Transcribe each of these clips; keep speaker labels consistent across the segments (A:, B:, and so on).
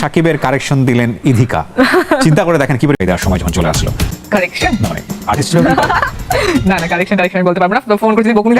A: সাকিবের কারেকশন দিলেন ইধিকা। চিন্তা করে দেখেন কীভাবে দেওয়ার সময় যখন চলে আসলো।
B: কারেকশন
A: না আর্টিস্ট
B: না না কারেকশন কারেকশন বলতে পারব না। ফোন করছি বকুনি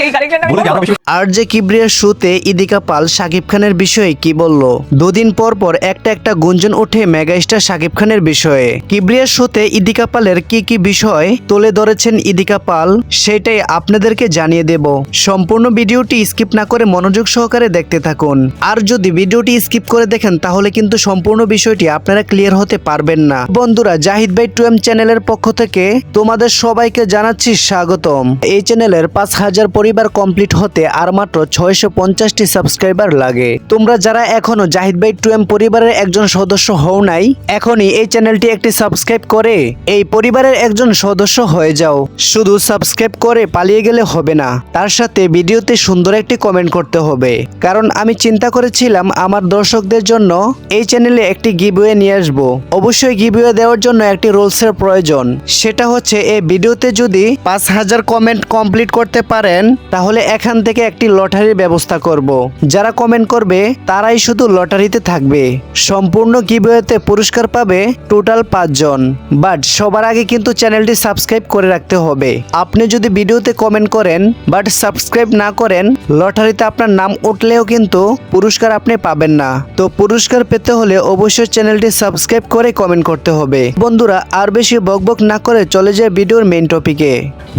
B: এই কারেকশনটা
A: বলে যে আমরা বেশি।
C: আর যে কিবরিয়ার শুতে ইদিকা পাল শাকিব খানের বিষয়ে কি বলল? দুদিন পর পর একটা একটা গুঞ্জন ওঠে মেগাস্টার শাকিব খানের বিষয়ে। কিবরিয়ার শুতে ইদিকা পালের কি কি বিষয় তুলে ধরেছেন ইদিকা পাল সেটাই আপনাদেরকে জানিয়ে দেব। সম্পূর্ণ ভিডিওটি স্কিপ না করে মনোযোগ সহকারে দেখতে থাকুন। আর যদি ভিডিওটি স্কিপ করে দেখেন তাহলে কিন্তু সম্পূর্ণ বিষয়টি আপনারা ক্লিয়ার হতে পারবেন না। বন্ধুরা, জাহিদ ভাই টু এম চ্যানেলের পক্ষ থেকে তোমাদের সবাইকে জানাচ্ছি স্বাগতম। এই চ্যানেলের পাঁচ হাজার পরিবার কমপ্লিট হতে আর মাত্র ছয়শো পঞ্চাশটি সাবস্ক্রাইবার লাগে। তোমরা যারা এখনও জাহিদ ভাই টু এম পরিবারের একজন সদস্য হও নাই, এখনই এই চ্যানেলটি একটি সাবস্ক্রাইব করে এই পরিবারের একজন সদস্য হয়ে যাও। শুধু সাবস্ক্রাইব করে পালিয়ে গেলে হবে না, তার সাথে ভিডিওতে সুন্দর একটি কমেন্ট করতে হবে। কারণ আমি চিন্তা করেছিলাম আমার দর্শকদের জন্য এই চ্যানেলে একটি গিভওয়ে নিয়ে আসব। অবশ্যই গিভওয়ে দেওয়ার জন্য একটি রুলসের প্রয়োজন। সেটা হচ্ছে, এই ভিডিওতে যদি পাঁচ হাজার কমেন্ট কমপ্লিট করতে পারেন, তাহলে এখান থেকে একটি লটারির ব্যবস্থা করব। যারা কমেন্ট করবে, তারাই শুধু লটারিতে থাকবে। সম্পূর্ণ গিভওয়েতে পুরস্কার পাবে টোটাল পাঁচজন বাট সবার আগে কিন্তু চ্যানেলটি সাবস্ক্রাইব করে রাখতে হবে। আপনি যদি ভিডিওতে কমেন্ট করেন বাট সাবস্ক্রাইব না করেন, লটারিতে আপনার নাম উঠলেও কিন্তু পুরস্কার আপনি পাবেন না। তো পুরস্কার পেতে হলে অবশ্যই চ্যানেলটি সাবস্ক্রাইব করে কমেন্ট করতে হবে। বন্ধুরা আর বেশি বকবক না করে চলে যায় ভিডিওর মেইন টপিকে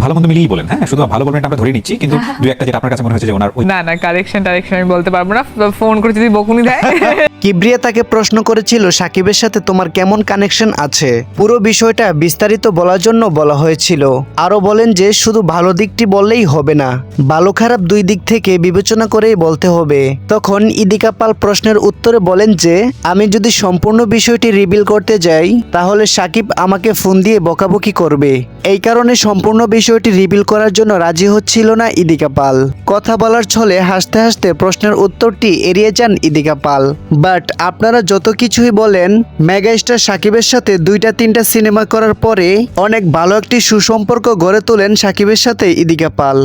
A: ভালো মন্দ মিলিয়ে বলেন হ্যাঁ? শুধু ভালো বলবেন আমরা ধরে নিচ্ছি কিন্তু দু একটা যেটা আপনার কাছে মনে হচ্ছে যে ওনার
B: না না কারেকশন টারেকশন আমি বলতে পারব না। ফোন করছি যদি বকুনি দেয়।
C: কিবরিয়া তাকে প্রশ্ন করেছিল সাকিবের সাথে তোমার কেমন কানেকশন আছে? পুরো বিষয়টা বিস্তারিত বলার জন্য বলা হয়েছিল। আরও বলেন যে শুধু ভালো দিকটি বললেই হবে না ভালো খারাপ দুই দিক থেকে বিবেচনা করেই বলতে হবে। তখন ইদিকা পাল প্রশ্নের উত্তরে বলেন যে আমি যদি সম্পূর্ণ বিষয়টি রিভিল করতে যাই, তাহলে সাকিব আমাকে ফোন দিয়ে বকাবকি করবে। এই কারণে সম্পূর্ণ বিষয়টি রিভিল করার জন্য রাজি হচ্ছিল না ইদিকা পাল। কথা বলার ছলে হাসতে হাসতে প্রশ্নের উত্তরটি এড়িয়ে যান ইদিকা পাল। বাট আপনারা যত কিছুই বলেন, মেগাস্টার সাকিবের সাথে দুইটা তিনটা সিনেমা করার পরে অনেক ভালো একটি সুসম্পর্ক গড়ে তোলেন সাকিবের সাথে ইদিকা পাল।